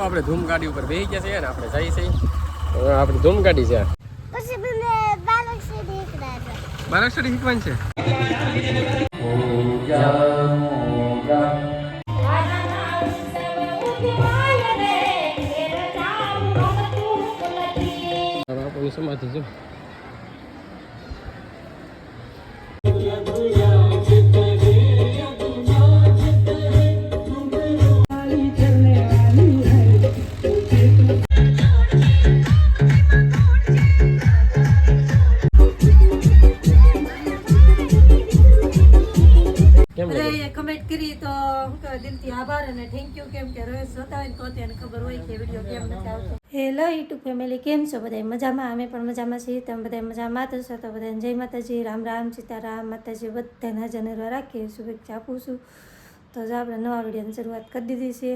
જો આપણે ધૂમ ગાડી ઉપર બેસી ગયા છે ને આપણે જઈએ છીએ. હવે આપણી ધૂમ ગાડી છે બાળક શીખવાનું છે સમાધિ છે. કેમ છો? બધા મજામાં? અમે પણ મજામાં છીએ. તમે બધા મજામાં તો છો? તો બધાને જય માતાજી. રામ રામ, સીતારામ. માતાજી બધાને જનરો રાખીએ. શુભેચ્છા આપું છું. તો જો આપણે નવા વિડીયોની શરૂઆત કરી દીધી છે.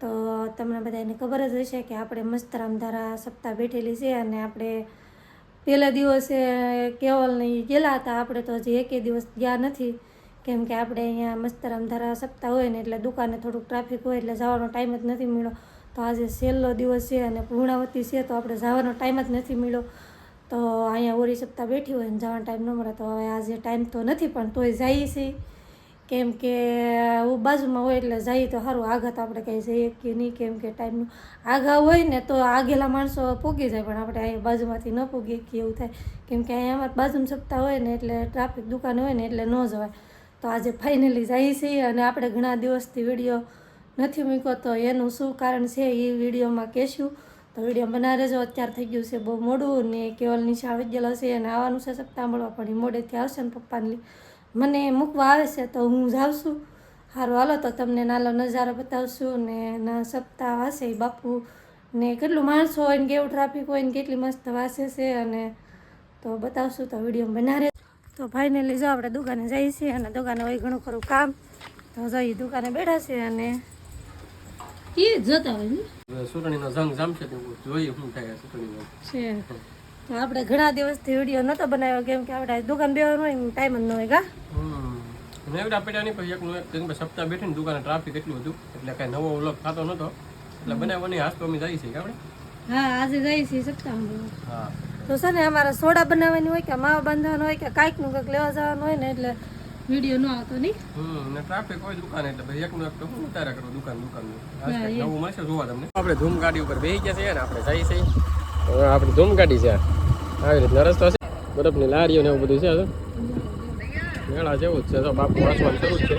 તો તમને બધાને ખબર જ હશે કે આપણે મસ્ત રામધારા સપ્તાહ બેઠેલી છે અને આપણે પહેલા દિવસે કેવલને નહીં ગયેલા હતા. આપણે તો હજી એકે દિવસ ગયા નથી. કેમ કે આપણે અહીંયા મસ્તરામ ધારા સપ્તાહ હોય ને એટલે દુકાને થોડુંક ટ્રાફિક હોય એટલે જવાનો ટાઈમ જ નથી મળ્યો. તો આજે છેલ્લો દિવસ છે અને પૂર્ણાવતી છે, તો આપણે જવાનો ટાઈમ જ નથી મળ્યો. તો અહીંયા ઓરી સપ્તાહ બેઠી હોય ને જવાનો ટાઈમ ન મળે, તો હવે આજે ટાઈમ તો નથી, પણ તોય જઈએ છીએ. કેમ કે હું બાજુમાં હોય એટલે જઈએ તો સારું. આઘાત આપણે કંઈ જઈએ કે નહીં, કેમ કે ટાઈમનું આઘા હોય ને તો આગેલા માણસો પૂગી જાય, પણ આપણે અહીંયા બાજુમાંથી ન પૂગીએ કે એવું થાય. કેમ કે અહીંયા અમારે બાજુમાં સપ્તાહ હોય ને એટલે ટ્રાફિક દુકાન હોય ને એટલે ન જવાય. તો આજે ફાઇનલી જઈએ છીએ અને આપણે ઘણા દિવસથી વીડિયો નથી મૂક્યો તો એનું શું કારણ છે એ વિડીયોમાં કહેશું. તો વીડિયો બનાવી રહેજો અત્યારે થઈ ગયું છે બહુ મોડું ને કેવલ નિશા આવી ગયેલો છે અને આવવાનું છે સપ્તાહ મળવા, પણ એ મોડેથી આવશે ને પપ્પાને મને મૂકવા આવે છે તો હું જાઉં છું. સારું હાલો, તો તમને નાનો નજારો બતાવશું ને ના સપ્તાહ વાસે બાપુ ને કેટલું માણસો હોય ને કેવું ટ્રાફિક હોય ને કેટલી મસ્ત વાસે છે અને તો બતાવશું તો વીડિયો બનાવે. તો ફાઇનલી જાઓ આપણે દુકાને જઈએ છીએ અને દુકાને હોય ઘણું ખરું કામ, તો જઈ દુકાને બેઠા છે અને એ જતા હોય? ને જંગ જામશે તો જોઈએ શું થાય આ છે. આપણે ઘણા દિવસથી વીડિયો નતો બનાવ્યો કેમ કે આપણે દુકાન બેવાનો હોય ટાઈમ જ ન હોય કા? હમ. નેવડા પેટા નહીં પછી એકનું એક કેમ કે સપ્તાહ બેઠીને દુકાને ટ્રાફિક એટલું હતું એટલે કાંઈ નવો વ્લોગ થતો નહોતો એટલે બનાવવાની હાથ તો અમે જઈએ છીએ આપણે? હા આજે જઈએ છીએ સપ્તાહમાં હા. તો છે ને અમારે સોડા બનાવવાની હોય કે માવા બાંધવાનો હોય કે કાંઈકનું કંઈક લેવા જવાનું હોય ને એટલે વીડિયો નો આવતો નહીં? હમ ને ટ્રાફિક હોય દુકાન એટલે પછી એકનું એક તો હું ઉતાર્યા કરું દુકાન દુકાનનું. આજ નવું મળશે જોવા તમને. આપણે ધૂમ ગાડી ઉપર બેસી ગયા છે ને આપણે જઈ છે આપણી ધૂમ ગાડી છે. આવી રીતના રસ્તો છે. બરફની લારીઓ ને એવું બધું છે મેળા જેવું જ છે. તો બાપુ વાંચવાનું શરૂ જ છે.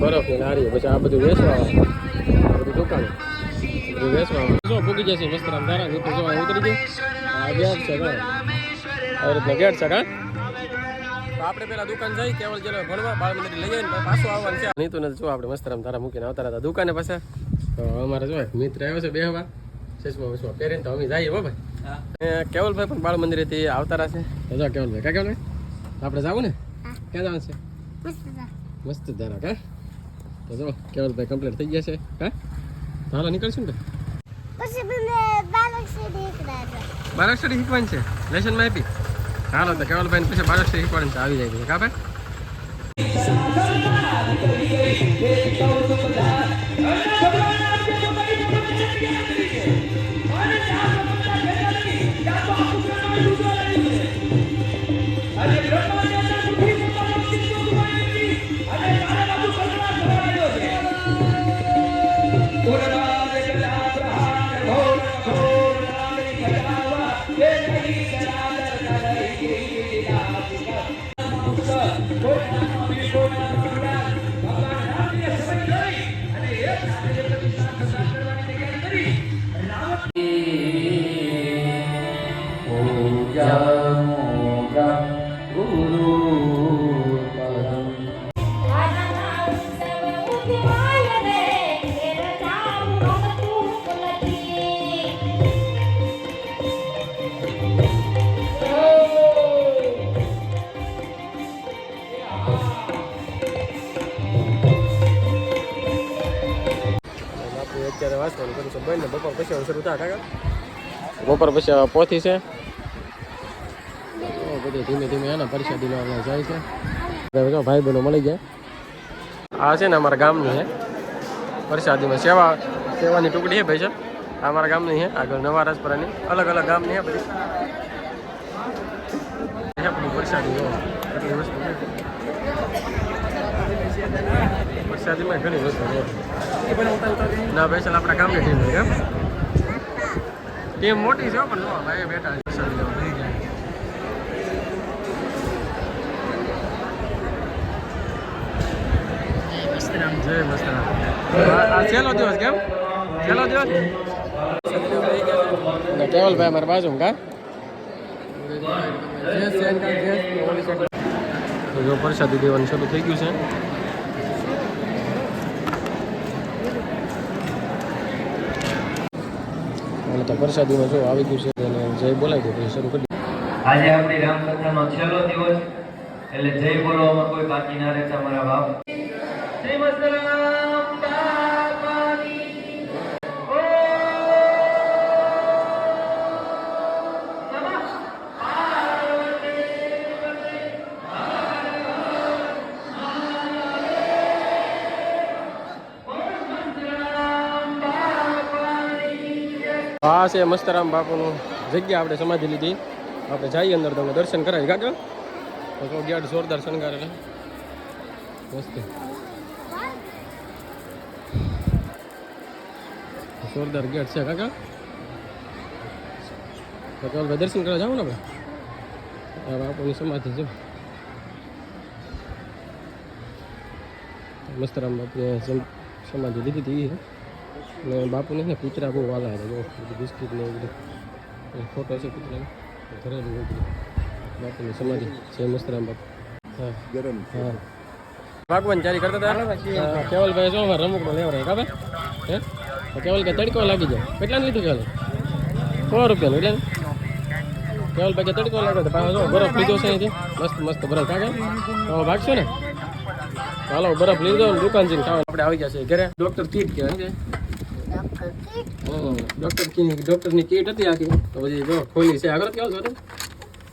બરફની લારીઓ પછી આ બધું વેચવા બધું દુકાન. બધું વેચવા જો ભૂગી જશે મસ્ત રામ ધારા નીચે જો આ ઉતરી જાય આ ગેટ છે જો આવી રીતના ગેટ છે કા? આપણે પેલા દુકાન જઈ કેવલ જરા ભણવા બાળ મંદિર લઈ જઈને પછી આવવાનું છે. નહીં તો નથી જો આપણે મસ્ત રામ તારા મૂકીને આવતા હતા દુકાને પાછા. તો અમારે જો મિત્ર આવ્યો છે બેહવા. ચશ્મા વસમા પહેરીને તો અમે જઈએ ભાઈ. કેવલભાઈ પણ બાળ મંદિરેથી આવતા રહેશે તો જો કેવલભાઈ કા કેવલભાઈ? આપણે જાવું ને? ક્યાં જવાનું છે? મસ્ત ધારા. કા? તો જો કેવલભાઈ કમ્પ્લીટ થઈ ગયા છે કા? તો હાલો નીકળશું ને પછી હતા બારાક્ષરી શીખવાની છે. લેસનમાં આપી. હાલો તો કેવલભાઈ પછી બાળક શીખવાની છે આવી જાય કા ભાઈ 大家一起一 બપોર પછી કાકા બપોર પોથી છે. બધું ધીમે ધીમે એના પરિષદી લેવા જાય છે. ભાઈ બહેનો મળી ગયા. આ છે ને અમારા ગામની છે પરસાદીમાં સેવા સેવાની ટુકડી છે ભાઈ છે આ અમારા ગામની છે આગળ નવા રાજપરાની. અલગ અલગ ગામની છે બધી. છે વરસાદી એટલી વસ્તુ વરસાદીમાં ઘણી વસ્તુ ના ભાઈ ચાલ આપણા ગામની ટીમ કેમ ટીમ મોટી છે પણ જો ભાઈ બેઠા જાય મસ્તરામ. છેલ્લો દિવસ કેમ? છેલ્લો દિવસ? ને કેવલભાઈ મારા બાજુ કા? તો જો પ્રસાદી દેવાનું શરૂ થઈ ગયું છે. અને તો પ્રસાદીમાં જો આવી ગયું છે અને જય બોલાવી દો, પછી શરૂ કરી આજે આપણી રામકથાનો છેલ્લો દિવસ, એટલે જય બોલવામાં કોઈ બાકી ના રહેતા મારા બાપ. જય મસ્તરામ આ છે, મસ્તરામ બાપુનું જગ્યા આપણે સમાધિ લીધી. આપણે જઈએ અંદર તમે દર્શન કરાવી કાકા તો ગેટ જોરદાર શણગારેલા. મસ્ત. જોરદાર ગેટ છે કાકા તો દર્શન કરવા જાવ ને આપણે? આ બાપુની સમાધિ છે. મસ્તરામ બાપુએ સમ- સમાધિ લીધી હતી. ને બાપુને છે ને કૂતરા બહુ વાલા હતા બહુ બધું બિસ્કીટ ને બધું. ફોટો છે કૂતરાનો. હોય બાપુની સમાધિ જય મસ્તરામ બાપુ. હા. હા. ભાગવાન ચારી કરતા હતા? કેવલભાઈ શું રમકડો લેવડાય ખબર હે? તો કેવલ કે તડકો લાગી જાય. કેટલા લીધું કેવલ સો રૂપિયાનું એટલે? કેવલભાઈ કે તડકો લાગે તો પાછો જો બરફ લીધો છે અહીંથી. મસ્ત મસ્ત બરફ કાકા હવે ભાગશો ને? હાલો બરફ લીધો દુકાન જઈને ખાવા આપણે આવી જશે છે ઘરે. ડોક્ટર કીટ કહેવાય છે ડોક્ટર કી ડોક્ટરની કીટ હતી આખી. તો પછી જો ખોલી છે. આગળ કેવો છો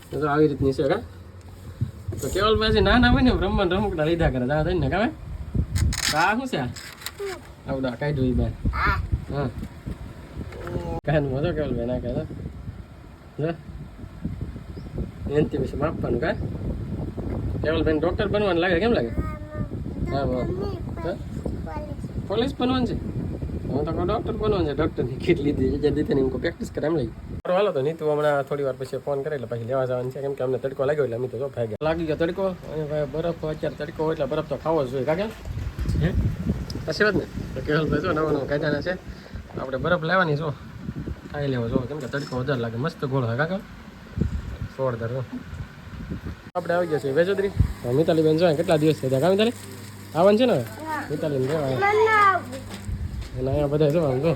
તો તો આવી રીતની છે કા તો કેવલ પાસે નાના હોય ને બ્રહ્માંડ રમકડા લીધા કરે. જા થઈને કાવે કા શું છે આ? આવડા કાઢ્યું ઈ બાર. હા. કાન મજો કેવલ બેન ના કહે જો. એનથી પછી માપવાનું, કા? કેવલ બેન ડોક્ટર બનવાનું લાગે, કેમ લાગે? હા. હા. પોલીસ બનવાનું છે? હું તો ડોક્ટર બનવાનું છે ડોક્ટરની કીટ લીધી છે જે દીધી ને એમ પ્રેક્ટિસ કરે એમ લઈ. હાલો તો નીતુ હમણાં થોડી વાર પછી ફોન કરે એટલે પછી લેવા જવાનું છે. કેમ કે અમને તડકો લાગ્યો એટલે અમે તો ભાઈ ભાઈ લાગી ગયો તડકો? અને ભાઈ બરફ અત્યારે તડકો હોય એટલે બરફ તો ખાવો જ જોઈએ. કાકે? હે? પછી વાત ને? તો કેવલ ભાઈ જો નવો નવો કાયદાના છે. આપણે બરફ લેવાની જો. ખાઈ લેવો જો. કેમ કે તડકો વધારે લાગે. મસ્ત ગોળ હોય કાકા? જોરદાર આપણે આવી ગયા છીએ વેજોદરી. મિતાલી બેન જો કેટલા દિવસ થયા? ત્યાં કા મિતાલી? આવવાનું છે ને મિતાલી ને અને અહીંયા બધા જો આમ જો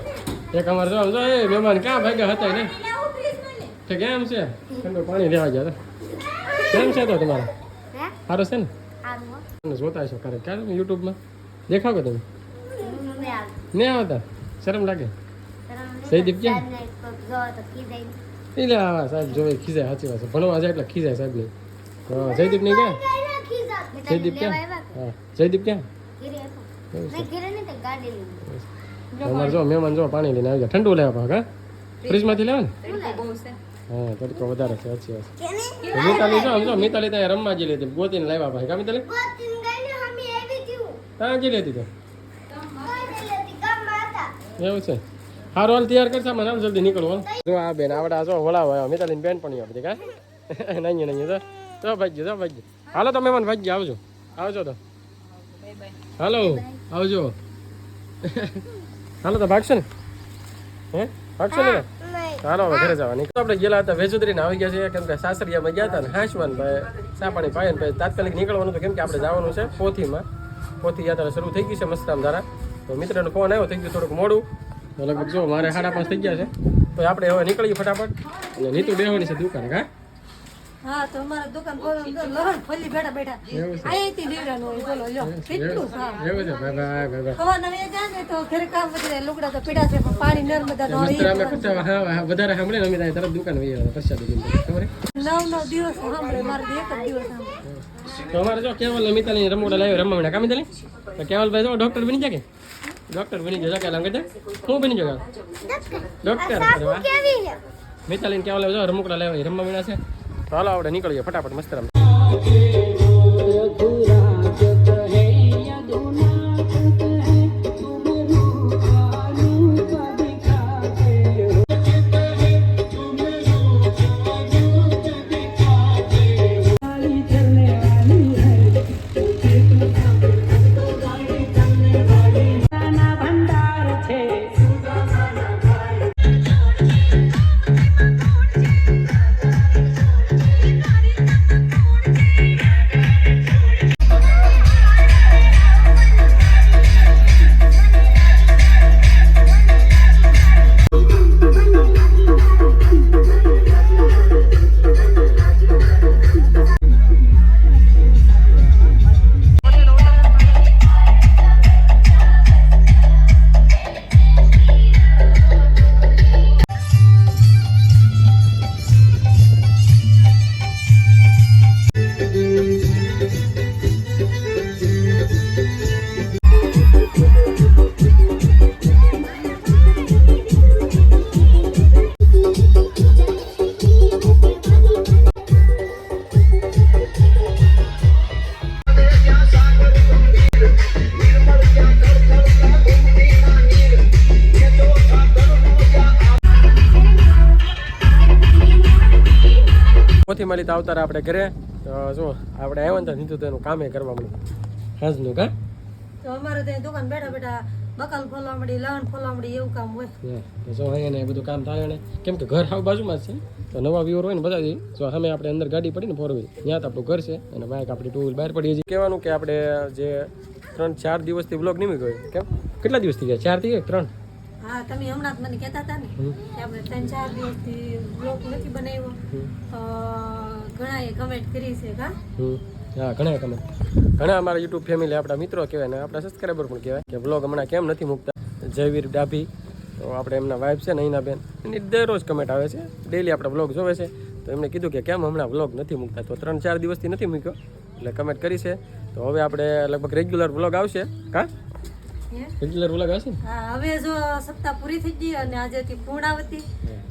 એક અમારે જો આમ જો એ મહેમાન ક્યાં ભાગ્યા હતા ને તો કેમ છે? પાણી લેવા ગયા કેમ છે તો તમારે? સારું છે ને? જોતા છો ક્યારેક. ક્યારે યુટ્યુબમાં? દેખાવ કે તમે નહીં આવતા. શરમ લાગે? જયદીપ ક્યાં? એટલે હા સાહેબ જોવે ખીજાય સાચી વાત છે. ભણવા જાય એટલે ખીજાય સાહેબની. હા જયદીપ નહીં ક્યાં? જયદીપ ક્યાં? હા જયદીપ ક્યાં? અમારે જો મહેમાન જો પાણી લઈને આવી ગયા ઠંડુ લેવા પા કા ફ્રીજમાંથી લેવા ને? હા તડકો વધારે છે સાચી વાત મિતાલી જો સમજો મિતાલી ત્યાં રમવા જઈ લેતી ગોતીને લાવ્યા ભાઈ કા મિતાલી? ત્યાં જઈ લેતી તો એવું છે. હારો હાલ તૈયાર કરશે મને આમ જલ્દી નીકળવો જો આ બેન આવડા જો વળાવ મિતાલીન બેન પણ બધી કા? નહીં નહીં જો. તો ભાઈ જો ભાઈ હાલો તો મહેમાન ભાઈ આવજો. આવજો તો. હાલો આવજો. હાલો તો ભાગશો ને? હે? ભાગશો ને? હાલો હવે ઘરે જવાની. તો આપણે ગયેલા હતા વેજુદરીને આવી ગયા છે કેમ કે સાસરિયામાં ગયા હતા ને હાંસવાન ભાઈ સાપાણી ભાઈ ભાઈ તાત્કાલિક નીકળવાનું તો કેમ કે આપણે જવાનું છે પોથીમાં. પોથી યાત્રા શરૂ થઈ ગઈ છે મસ્તરામ દ્વારા તો મિત્રનો ફોન આવ્યો થઈ ગયું થોડુંક મોડું. તો લગભગ જો મારે સાડા પાંચ થઈ ગયા છે. તો આપણે હવે નીકળીએ ફટાફટ. અને નીતુ બેહવાની છે દુકાન કા હા તો અમારા દુકાન લહણ ખોલી બેઠા બેઠા. એવું છે. હોય બોલો લ્યો. કેટલું સારું એવું છે ભાઈ ભાઈ ભાઈ ભાઈ. ખવાના એ જાય ને તો ઘરે કામ વધે લુગડા તો પીડા છે પણ પાણી નર્મદા નો મસ્તરામે ખર્ચા હા હા, વધારે સાંભળે અમે ત્યાં તરફ દુકાન વહી આવ્યા પ્રસાદ ખબર નવ નવ દિવસ સાંભળે મારે તો એક જ દિવસ સાંભળે. તો અમારે જો કેવલ મિતાલી રમોડા લાવ્યો રમવા કામી તાલી તો કેવલભાઈ જો ડોક્ટર બની જાય કે? ડોક્ટર બની જશે કે લંગે છે હું બની જગા ડોક્ટર. મિતાલીને કેવા લેવા રમકડા લેવા રમવા મીણા છે. તો હાલો આપણે નીકળીએ ફટાફટ મસ્ત રમ પોથી લીધા આવતા આપણે ઘરે. તો જો આપણે આવ્યા ને તો નીધું તો કામે કરવા મળ્યું હાજનું કા? તો અમારે ત્યાં દુકાન બેઠા બેઠા બકાલ ખોલવા મળી લવણ ખોલવા મળી એવું કામ હોય. તો જો અહીંયા ને એ બધું કામ થાય ને. કેમ કે ઘર હાવ બાજુમાં જ છે. તો નવા વ્યુઅર હોય ને બધા જો સામે આપણે અંદર ગાડી પડી ને ફોર વ્હીલ ત્યાં તો આપણું ઘર છે અને બાઇક આપણી ટુ વ્હીલ બહાર પડી છે કહેવાનું કે આપણે જે ત્રણ ચાર દિવસથી બ્લોગ નિમી ગયો. કેમ? કેટલા દિવસથી ગયા? ચારથી ત્રણ? હા તમે હમણાં જ મને કહેતા હતા ને કે આપણે ત્રણ ચાર દિવસથી બ્લોગ નથી બનાવ્યો. ઘણાએ કમેન્ટ કરી છે કા હમ. હા ઘણા તમે ઘણા અમારા યુટ્યુબ ફેમિલી આપણા મિત્રો કહેવાય ને આપણા સબસ્ક્રાઈબર પણ કહેવાય કે બ્લોગ હમણાં કેમ નથી મૂકતા? જયવીર ડાભી તો આપણે એમના વાઇફ છે નૈના બેન એની દરરોજ કમેન્ટ આવે છે. ડેલી આપણા બ્લોગ જોવે છે. તો એમણે કીધું કે કેમ હમણાં બ્લોગ નથી મૂકતા? તો ત્રણ ચાર દિવસથી નથી મૂક્યો. એટલે કમેન્ટ કરી છે. તો હવે આપણે લગભગ રેગ્યુલર બ્લોગ આવશે. કા હે? રેગ્યુલર બ્લોગ આવશે હા હવે જો સપ્તાહ પૂરી થઈ ગઈ અને આજેથી પૂર્ણાવતી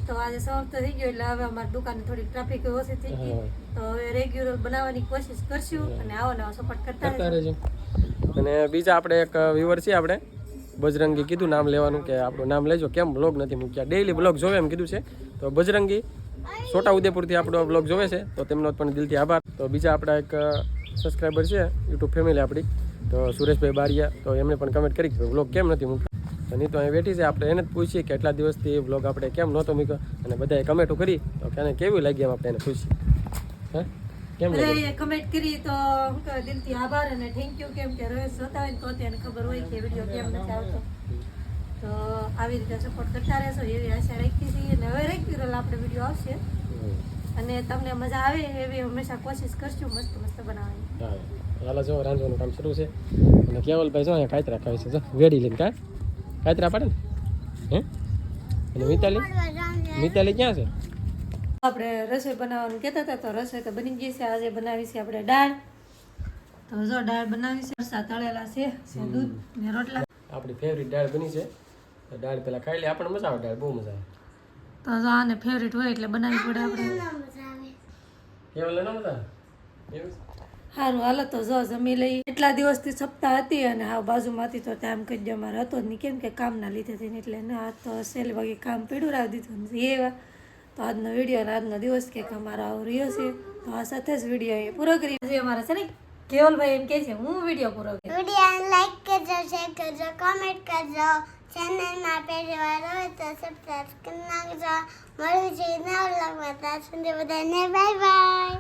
તો આજે સમાપ્ત થઈ ગયો એટલે હવે અમારી દુકાને થોડી ટ્રાફિક ઓછી થઈ ગઈ. તો હવે રેગ્યુલર બનાવવાની કોશિશ કરશું અને આવો નવા સપોર્ટ કરતા. રહેજો. અને બીજા આપણે એક વ્યુઅર છે આપણે બજરંગી. કીધું નામ લેવાનું કે આપણું નામ લેજો. કેમ બ્લોગ નથી મૂક્યા? ડેઈલી બ્લોગ જોવે એમ કીધું છે. તો બજરંગી છોટા ઉદેપુરથી આપણો બ્લોગ જોવે છે. તો તેમનો પણ દિલથી આભાર. તો બીજા આપણા એક સબસ્ક્રાઈબર છે યુટ્યુબ ફેમિલી આપણી. તો સુરેશભાઈ બારિયા તો એમણે પણ કમેન્ટ કરી કે બ્લોગ કેમ નથી મૂક્યો? તો નહીં તો અહીં બેઠી છે. આપણે એને જ પૂછીએ કે એટલા દિવસથી બ્લોગ આપણે કેમ નહોતો મૂક્યો? અને બધાએ કમેન્ટો કરી. તો કે એને કેવી લાગી એમ આપણે એને પૂછીએ. હા? કેમ લાગી? કમેન્ટ કરી તો હું કહે દિલથી આભાર અને થેન્ક યુ કેમ કે રોજ જોતા હોય તો તેને ખબર હોય કે વીડિયો કેમ નથી આવતો. તો આવી રીતે સપોર્ટ કરતા રહેશો એવી આશા રાખી છીએ. અને હવે રેગ્યુલર આપણે વીડિયો આવશે. અને તમને મજા આવે એવી હંમેશા કોશિશ કરશું મસ્ત મસ્ત બનાવવાની હાલો જો રાંધવાનું કામ શરૂ છે. અને કેવલભાઈ જો અહીંયા કાતરા ખાય છે જો વેડી લઈને કા કાતરા પાડે ને? હે? અને મિતાલી? મિતાલી ક્યાં છે? આપણે રસોઈ બનાવવાનું કહેતા હતા તો રસોઈ તો બની ગઈ છે. આજે બનાવી છે આપણે દાળ. તો જો દાળ બનાવી છે. રસા તળેલા છે દૂધ ને રોટલા. આપણી ફેવરિટ દાળ બની છે. તો દાળ પેલા ખાઈ લે. આપણને મજા આવે દાળ બહુ મજા આવે. તો જો આને ફેવરિટ હોય એટલે બનાવવી પડે આપણે. કેવલ ન મજા આવે એવું? સારું હાલો તો જો, જમી લઈ. એટલા દિવસથી સપ્તાહ હતી અને હા બાજુમાંથી તો ટાઈમ કહી દો અમારે હતો જ નહીં. કેમ કે કામના લીધે થઈને એટલે ને આ તો સેલ વાગે કામ પીડું રાખી દીધું ને એવા. તો આજનો વીડિયો અને આજનો દિવસ કે અમારો આવો રહ્યો છે. તો આ સાથે જ વીડિયો એ પૂરો કરી આજે અમારા છે ને કેવલભાઈ એમ કહે છે, હું વીડિયો પૂરો કરી વીડિયો લાઈક કરજો શેર કરજો કોમેન્ટ કરજો. ચેનલમાં પહેલી વાર હોય તો સબસ્ક્રાઈબ કરી નાખજો. મળું છે નવા વ્લોગમાં ત્યાં સુધી બધાને બાય બાય